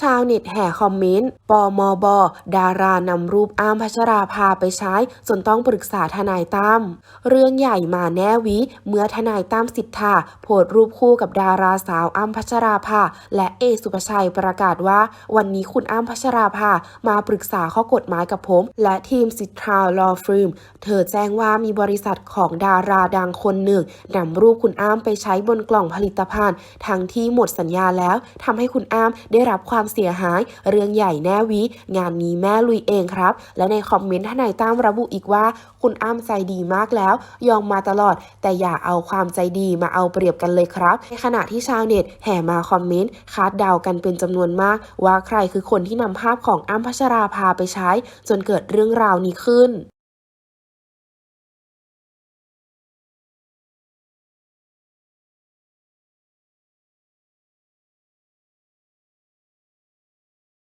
ชาวเน็ตแห่คอมเมนต์ปมบ ดารานำรูปอ้ามพัชราภาไปใช้จนต้องปรึกษาทนายตั้ม เรื่องใหญ่มาแน่วิ เมื่อทนายตั้มสิทธาโพสรูปคู่กับดาราสาวอ้ำพัชราภา และเอสุปชัยประกาศว่า วันนี้คุณอ้ำพัชราภามาปรึกษาข้อกฎหมายกับผม และทีมสิทธาลอฟริมเธอแจ้งว่ามีบริษัทของดาราดังคนหนึ่งนำรูปคุณอ้ำไปใช้บนกล่องผลิตภัณฑ์ ทั้งที่หมดสัญญาแล้วทำให้คุณอ้ำได้รับความความเสียหาย เรื่องใหญ่แน่วิ งานนี้แม่ลุยเองครับ และในคอมเมนต์ทนายตั้มระบุอีกว่า คุณอ้ำใจดีมากแล้ว ยอมมาตลอด แต่อย่าเอาความใจดีมาเอาเปรียบกันเลยครับ ในขณะที่ชาวเน็ตแห่มาคอมเมนต์คาดเดากันเป็นจำนวนมาก ว่าใครคือคนที่นำภาพของอ้ำพัชราภาไปใช้ จนเกิดเรื่องราวนี้ขึ้น